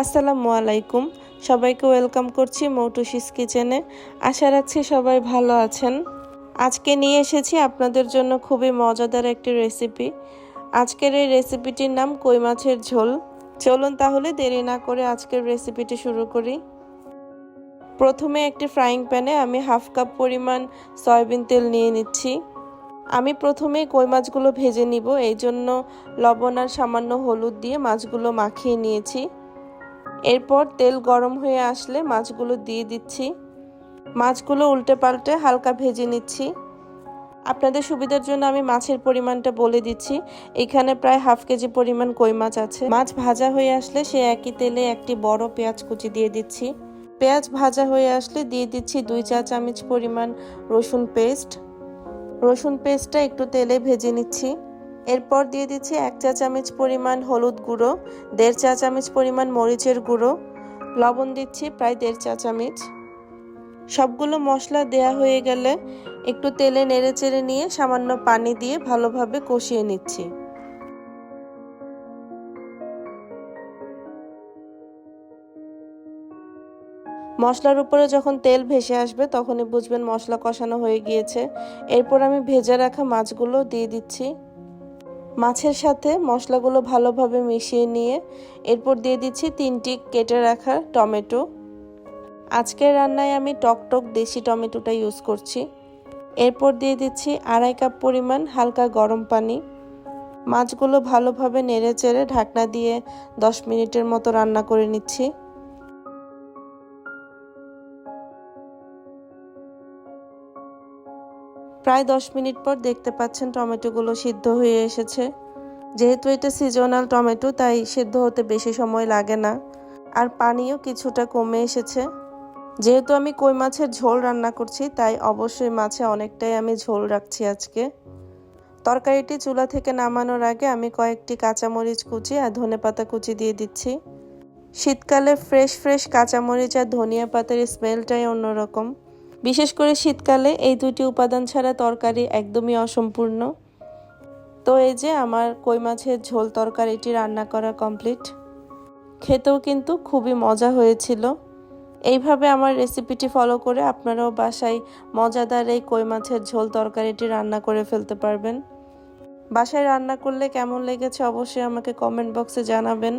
আসসালামু আলাইকুম। সবাইকে ওয়েলকাম করছি মৌটুসিস কিচেনে। আশা রাখছি সবাই ভালো আছেন। আজকে নিয়ে এসেছি আপনাদের জন্য খুবই মজাদার একটি রেসিপি। আজকের এই রেসিপিটির নাম কই মাছের ঝোল। চলুন তাহলে দেরি না করে আজকের রেসিপিটি শুরু করি। প্রথমে একটি ফ্রাইং প্যানে আমি হাফ কাপ পরিমাণ সয়াবিন তেল নিয়ে নিচ্ছি। আমি প্রথমে কই মাছগুলো ভেজে নিব। এই জন্য লবণ আর সামান্য হলুদ দিয়ে মাছগুলো মাখিয়ে নিয়েছি। এরপর তেল গরম হয়ে আসলে মাছগুলো দিয়ে দিচ্ছি। মাছগুলো উল্টে পাল্টে হালকা ভেজে নিচ্ছি। আপনাদের সুবিধার জন্য আমি মাছের পরিমাণটা বলে দিচ্ছি। এখানে প্রায় হাফ কেজি পরিমাণ কই মাছ আছে। মাছ ভাজা হয়ে আসলে সে একই তেলে একটি বড় পেঁয়াজ কুচি দিয়ে দিচ্ছি। পেঁয়াজ ভাজা হয়ে আসলে দিয়ে দিচ্ছি দুই চা চামচ পরিমাণ রসুন পেস্ট। রসুন পেস্টটা একটু তেলে ভেজে নিচ্ছি। এরপর দিয়ে দিচ্ছি এক চা চামচ পরিমাণ হলুদ গুঁড়ো, দেড় চা চামচ পরিমাণ মরিচের গুঁড়ো, লবণ দিচ্ছি প্রায় দেড় চা চামচ সবগুলো মশলা দেয়া হয়ে গেলে একটু তেলে নেড়ে চেড়ে নিয়ে সামান্য পানি দিয়ে ভালোভাবে কষিয়ে নিচ্ছি। মশলার উপরে যখন তেল ভেসে আসবে তখনই বুঝবেন মশলা কষানো হয়ে গিয়েছে। এরপর আমি ভেজে রাখা মাছগুলো দিয়ে দিচ্ছি। মাছের সাথে মশলাগুলো ভালোভাবে মিশিয়ে নিয়ে এরপর দিয়ে দিচ্ছি তিনটি কেটে রাখা টমেটো। আজকের রান্নায় আমি টক টক দেশি টমেটোটা ইউজ করছি। এরপর দিয়ে দিচ্ছি আড়াই কাপ পরিমাণ হালকা গরম পানি। মাছগুলো ভালোভাবে নেড়ে চেড়ে ঢাকনা দিয়ে দশ মিনিটের মতো রান্না করে নিচ্ছি। প্রায় দশ মিনিট পর দেখতে পাচ্ছেন টমেটোগুলো সিদ্ধ হয়ে এসেছে। যেহেতু এটা সিজনাল টমেটো, তাই সিদ্ধ হতে বেশি সময় লাগে না। আর পানিও কিছুটা কমে এসেছে। যেহেতু আমি কই মাছের ঝোল রান্না করছি, তাই অবশ্যই মাছে অনেকটাই আমি ঝোল রাখছি আজকে। তরকারিটি চুলা থেকে নামানোর আগে আমি কয়েকটি কাঁচামরিচ কুচি আর ধনে পাতা কুচি দিয়ে দিচ্ছি। শীতকালে ফ্রেশ ফ্রেশ কাঁচামরিচ আর ধনিয়া পাতার স্মেলটাই অন্যরকম। বিশেষ করে শীতকালে এই দুটি উপাদান ছাড়া তরকারি একদমই অসম্পূর্ণ। তো এই যে আমার কই মাছের ঝোল তরকারিটি রান্না করা কমপ্লিট। খেতেও কিন্তু খুবই মজা হয়েছিল। এইভাবে আমার রেসিপিটি ফলো করে আপনারাও বাসায় মজাদার এই কই মাছের ঝোল তরকারিটি রান্না করে ফেলতে পারবেন। বাসায় রান্না করলে কেমন লেগেছে অবশ্যই আমাকে কমেন্ট বক্সে জানাবেন।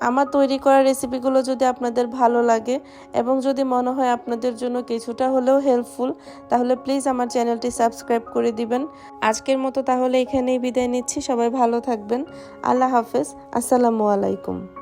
আমার তৈরি করা রেসিপিগুলো যদি আপনাদের ভালো লাগে এবং যদি মনে হয় আপনাদের জন্য কিছুটা হলেও হেল্পফুল তাহলে প্লিজ আমার চ্যানেলটি সাবস্ক্রাইব করে দিবেন। আজকের মতো তাহলে এখানেই বিদায় নিচ্ছি। সবাই ভালো থাকবেন। আল্লাহ হাফেজ। আসসালামু আলাইকুম।